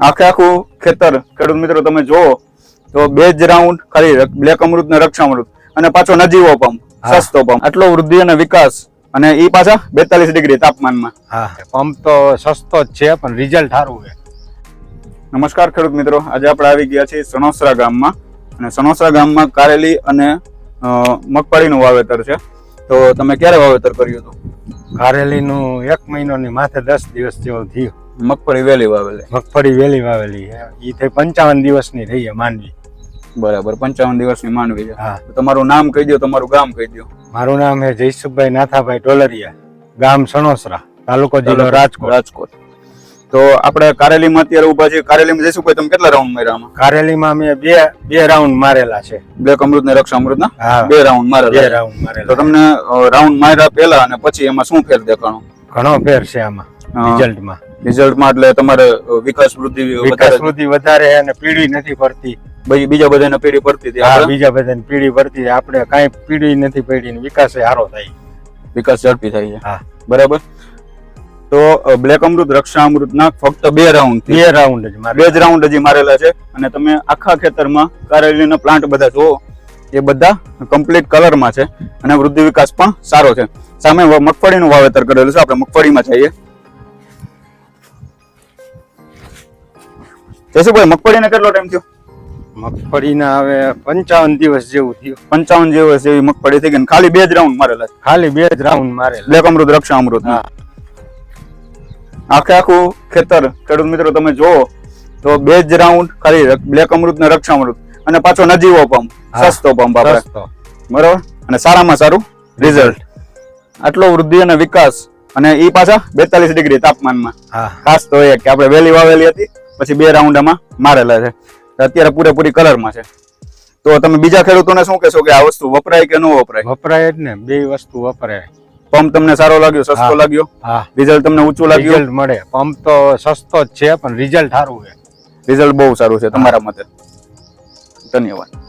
આખે આખું ખેતર ખેડૂત મિત્રો તમે જુઓ તો બે જ રાઉન્ડ ખાલી બ્લેક અમૃત ને રક્ષામૃત. અને પાછો નજીવો પંપ સસ્તો પંપ આટલો વૃદ્ધિ અને વિકાસ અને ઈ પાછા બેતાલીસ ડિગ્રી તાપમાનમાં. હા. પંપ તો સસ્તો જ છે પણ રિઝલ્ટ સારું છે. નમસ્કાર ખેડૂત મિત્રો. આજે આપણે આવી ગયા છીએ સણોસરા ગામમાં. અને સણોસરા ગામમાં કારેલી અને મગફળીનું વાવેતર છે. તો તમે ક્યારે વાવેતર કર્યું હતું? કારેલીનું એક મહિનોની માથે દસ દિવસ જેવું થયું. મગફળી વેલી વાવેલી. મગફળી વેલી વાવેલી ઈ થઈ પંચાવન દિવસની થઈ છે માનવી બરાબર પંચાવન દિવસની માનવી છે. હા. તમારું નામ કહી દો તમારું ગામ કહી દો મારું નામ છે જયસુખભાઈ નાથાભાઈ ટોલરિયા ગામ સણોસરા તાલુકો જિલ્લો રાજકોટ. રાજકોટ. તો આપણે કારેલીમાં અત્યારે ઊભા છે કારેલીમાં જઈશું કોઈ તમે કેટલા રાઉન્ડ માર્યા આમાં? કારેલીમાં અમે બે બે રાઉન્ડ મારેલા છે. બ્લેક અમૃત ને રક્ષા અમૃત ના બે રાઉન્ડ બે મારેલા રાઉન્ડ તો તમને રાઉન્ડ માર્યા પહેલા અને પછી એમાં શું ફેર દેખાણો? ઘણો ફેર છે આમાં રિઝલ્ટમાં રિઝલ્ટમાં એટલે તમારે વિકાસ વૃદ્ધિ વિકાસ વૃદ્ધિ વધારે અને પીળી નથી પડતી. બીજા બધાને પેઢી પડતી હતી બીજા બધાને પીળી પડતી આપણે કાંઈ પીળી નથી પડી વિકાસ સારો થાય. વિકાસ ઝડપી થાય છે. હા. બરાબર? તો બ્લેક અમૃત રક્ષા અમૃત ના ફક્ત બે રાઉન્ડ બે રાઉન્ડ જ બે જ રાઉન્ડ હજી મારેલા છે. અને તમે આખા ખેતરમાં કારેલીના પ્લાન્ટ બધા જુઓ. એ બધા કમ્પ્લીટ કલરમાં છે. અને વૃદ્ધિ વિકાસ પણ સારો છે. સામે મગફળીનું વાવેતર કરેલું છે. આપણે મગફળીમાં જઈએ. જયસુભાઈ મગફળીને કેટલો ટાઈમ થયો? મગફળીના હવે પંચાવન દિવસ જેવું થયું. પંચાવન દિવસ એવી મગફળી થઈ ગઈ ખાલી બે જ રાઉન્ડ મારેલા ખાલી બે જ રાઉન્ડ મારેલા. બ્લેક અમૃત રક્ષા અમૃત. હા. આખે આખું ખેતર ખેડૂત મિત્રો તમે જુઓ તો બે જ રાઉન્ડ ખાલી બ્લેક અમૃત ને રક્ષા અમૃત. અને પાછો નજીવો પંપ. સસ્તો પંપ આપણે. બરોબર? અને સારામાં સારું રિઝલ્ટ આટલો વૃદ્ધિ અને વિકાસ અને એ પાછા બેતાલીસ ડિગ્રી તાપમાનમાં. ખાસ તો એ કે આપણે વેલી વાવેલી હતી પછી બે રાઉન્ડ આમાં મારેલા છે. અત્યારે પૂરેપૂરી કલરમાં છે. તો તમે બીજા ખેડૂતોને શું કહેશો કે આ વસ્તુ વપરાય કે ન વપરાય? વપરાય જ ને. બે વસ્તુ વપરાય. પંપ તમને સારો લાગ્યો સસ્તો લાગ્યો? હા. રિઝલ્ટ તમને ઊંચું લાગ્યું? રિઝલ્ટ મળે. પંપ તો સસ્તો જ છે પણ રિઝલ્ટ સારું છે. રિઝલ્ટ બહુ સારું છે તમારા મતે. ધન્યવાદ.